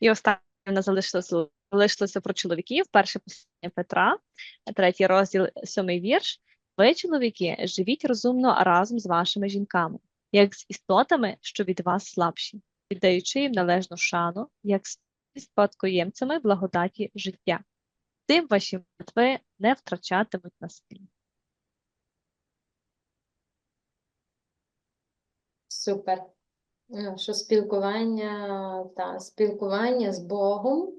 І останнє в нас залишилося, залишилося про чоловіків. Перше послання Петра, третій розділ, сьомий вірш. Ви, чоловіки, живіть розумно разом з вашими жінками, як з істотами, що від вас слабші, віддаючи їм належну шану, як з спадкоємцями благодаті життя. Тим ваші молитви не втрачатимуть на силі. Супер. Ну, Що спілкування, та, спілкування з Богом,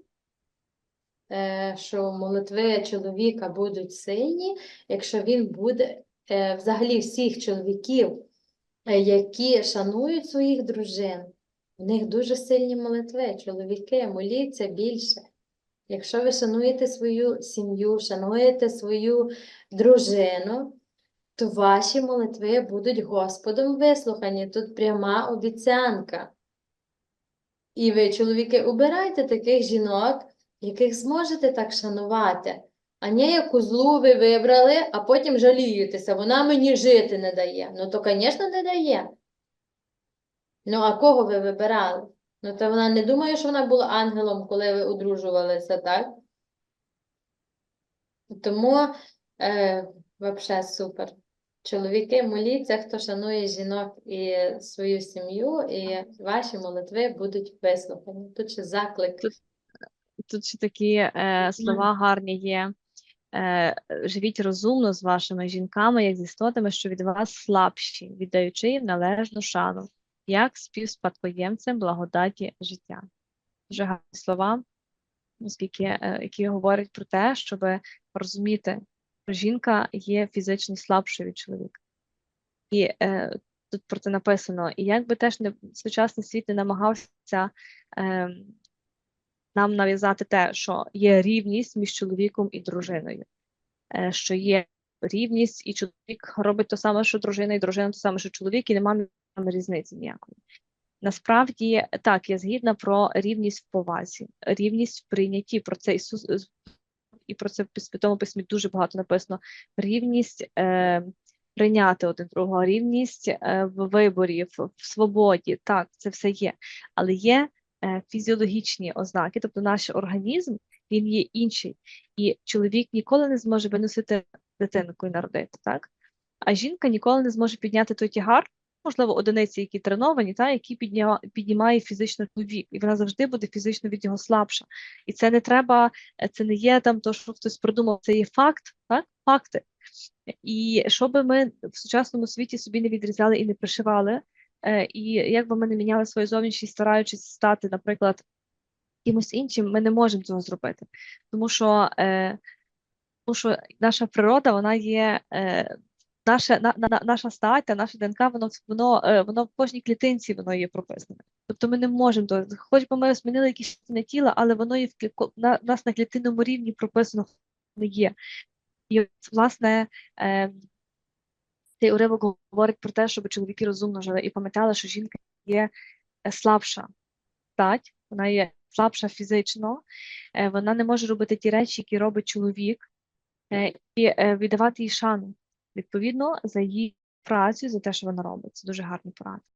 е, що молитви чоловіка будуть сильні, якщо він буде е, взагалі всіх чоловіків, е, які шанують своїх дружин, у них дуже сильні молитви. Чоловіки, моліться більше. Якщо ви шануєте свою сім'ю, шануєте свою дружину, то ваші молитви будуть Господом вислухані. Тут пряма обіцянка. І ви, чоловіки, обирайте таких жінок, яких зможете так шанувати. А не яку злу ви вибрали, а потім жалієтеся, вона мені жити не дає. Ну, то, звісно, не дає. Ну, а кого ви вибирали? Ну, то вона не думає, що вона була ангелом, коли ви одружувалися, так? Тому е, взагалі супер. Чоловіки, моліться, хто шанує жінок і свою сім'ю, і ваші молитви будуть вислухані. Тут ще заклик. Тут ще такі е, слова гарні є. Е, живіть розумно з вашими жінками, як з істотами, що від вас слабші, віддаючи їм належну шану, як співспадкоємцем благодаті життя. Дуже гарні слова, оскільки, е, які говорять про те, щоб розуміти, жінка є фізично слабшою від чоловіка. І е, тут про це написано. І як би теж не сучасний світ не намагався е, нам нав'язати те, що є рівність між чоловіком і дружиною, е, що є рівність, і чоловік робить те саме, що дружина, і дружина те саме, що чоловік, і немає різниці ніякої. Насправді, так, я згідна про рівність в повазі, рівність в прийнятті. Про це Ісус і про це в Святому Письмі дуже багато написано. Рівність е, прийняти один другого, рівність е, в виборі, в, в свободі. Так, це все є. Але є е, фізіологічні ознаки, тобто наш організм він є інший, і чоловік ніколи не зможе виносити дитинку і народити, так? А жінка ніколи не зможе підняти той тягар, можливо, одиниці, які треновані, та, які підняма, піднімає фізично чоловік, і вона завжди буде фізично від нього слабша. І це не треба, е, це не є там то, що хтось придумав, це є факт, так? факти. І що би ми в сучасному світі собі не відрізали і не пришивали, е, і як би ми не міняли свою зовнішність, стараючись стати, наприклад, кимось іншим, ми не можемо цього зробити. Тому що, е, тому що наша природа, вона є. Наша на, на, наша стать та наша ДНК, воно воно е, воно в кожній клітинці воно є прописане. Тобто ми не можемо то, хоч би ми змінили якісь частини тіла, але воно є в на нас на клітинному рівні прописано воно є. І от, власне е, цей уривок говорить про те, щоб чоловіки розумно жили і пам'ятали, що жінка є е, слабша стать, вона є слабша фізично, е, вона не може робити ті речі, які робить чоловік, е, і віддавати їй шану відповідно за її працю, за те, що вона робить. Це дуже гарний порада.